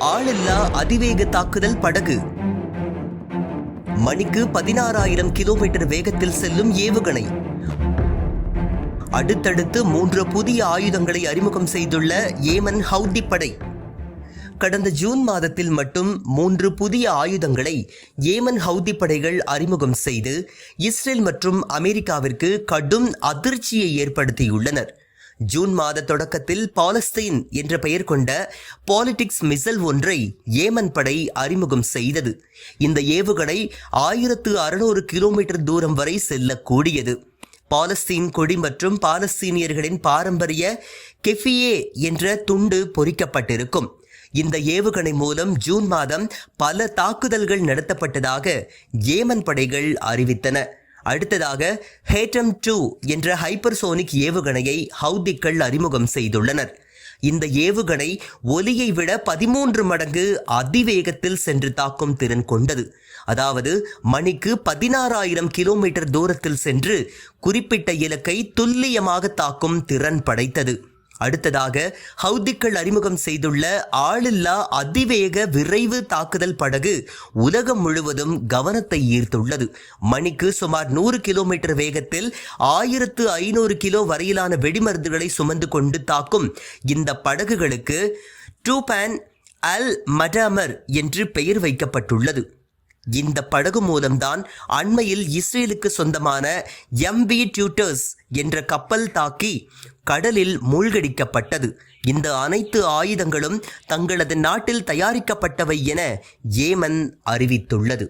ஆளில்லா அதிவேக தாக்குதல் படகு. மணிக்கு பதினாறாயிரம் கிலோமீட்டர் வேகத்தில் செல்லும் ஏவுகணை. அடுத்தடுத்து மூன்று புதிய ஆயுதங்களை அறிமுகம் செய்துள்ள ஏமன் ஹவுதி படை. கடந்த ஜூன் மாதத்தில் மட்டும் மூன்று புதிய ஆயுதங்களை ஏமன் ஹவுதி படைகள் அறிமுகம் செய்து இஸ்ரேல் மற்றும் அமெரிக்காவிற்கு கடும் அதிர்ச்சியை ஏற்படுத்தியுள்ளனர். ஜூன் மாத தொடக்கத்தில் பாலஸ்தீன் என்ற பெயர் கொண்ட பாலிடிக்ஸ் மிசல் ஒன்றை ஏமன் படை அறிமுகம் செய்தது. இந்த ஏவுகணை ஆயிரத்து அறுநூறு கிலோமீட்டர் தூரம் வரை செல்லக்கூடியது. பாலஸ்தீன் கொடி மற்றும் பாலஸ்தீனியர்களின் பாரம்பரிய கெஃபியே என்ற துண்டு பொறிக்கப்பட்டிருக்கும். இந்த ஏவுகணை மூலம் ஜூன் மாதம் பல தாக்குதல்கள் நடத்தப்பட்டதாக ஏமன் படைகள் அறிவித்தன. அடுத்ததாக ஹேட்டம் டூ என்ற ஹைப்பர்சோனிக் ஏவுகணையை ஹவுதிக்கள் அறிமுகம் செய்துள்ளனர். இந்த ஏவுகணை ஒலியை விட பதிமூன்று மடங்கு அதிவேகத்தில் சென்று தாக்கும் திறன் கொண்டது. அதாவது மணிக்கு பதினாறாயிரம் கிலோமீட்டர் தூரத்தில் சென்று குறிப்பிட்ட இலக்கை துல்லியமாக தாக்கும் திறன் படைத்தது. அடுத்ததாக ஹவுதிக்கள் அறிமுகம் செய்துள்ள ஆளில்லா அதிவேக விரைவு தாக்குதல் படகு உலகம் முழுவதும் கவனத்தை ஈர்த்துள்ளது. மணிக்கு சுமார் நூறு கிலோமீட்டர் வேகத்தில் ஆயிரத்து ஐநூறு கிலோ வரையிலான வெடிமருந்துகளை சுமந்து கொண்டு தாக்கும் இந்த படகுகளுக்கு டூபேன் அல் மடாமர் என்று பெயர் வைக்கப்பட்டுள்ளது. இந்த படகு மூலம்தான் அண்மையில் இஸ்ரேலுக்கு சொந்தமான எம்பி டியூட்டர்ஸ் என்ற கப்பல் தாக்கி கடலில் மூழ்கடிக்கப்பட்டது. இந்த அனைத்து ஆயுதங்களும் தங்களது நாட்டில் தயாரிக்கப்பட்டவை என ஏமன் அறிவித்துள்ளது.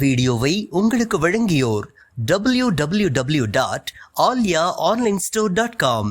வீடியோவை உங்களுக்கு வழங்கியோர் W W W dot Aalya online store dot com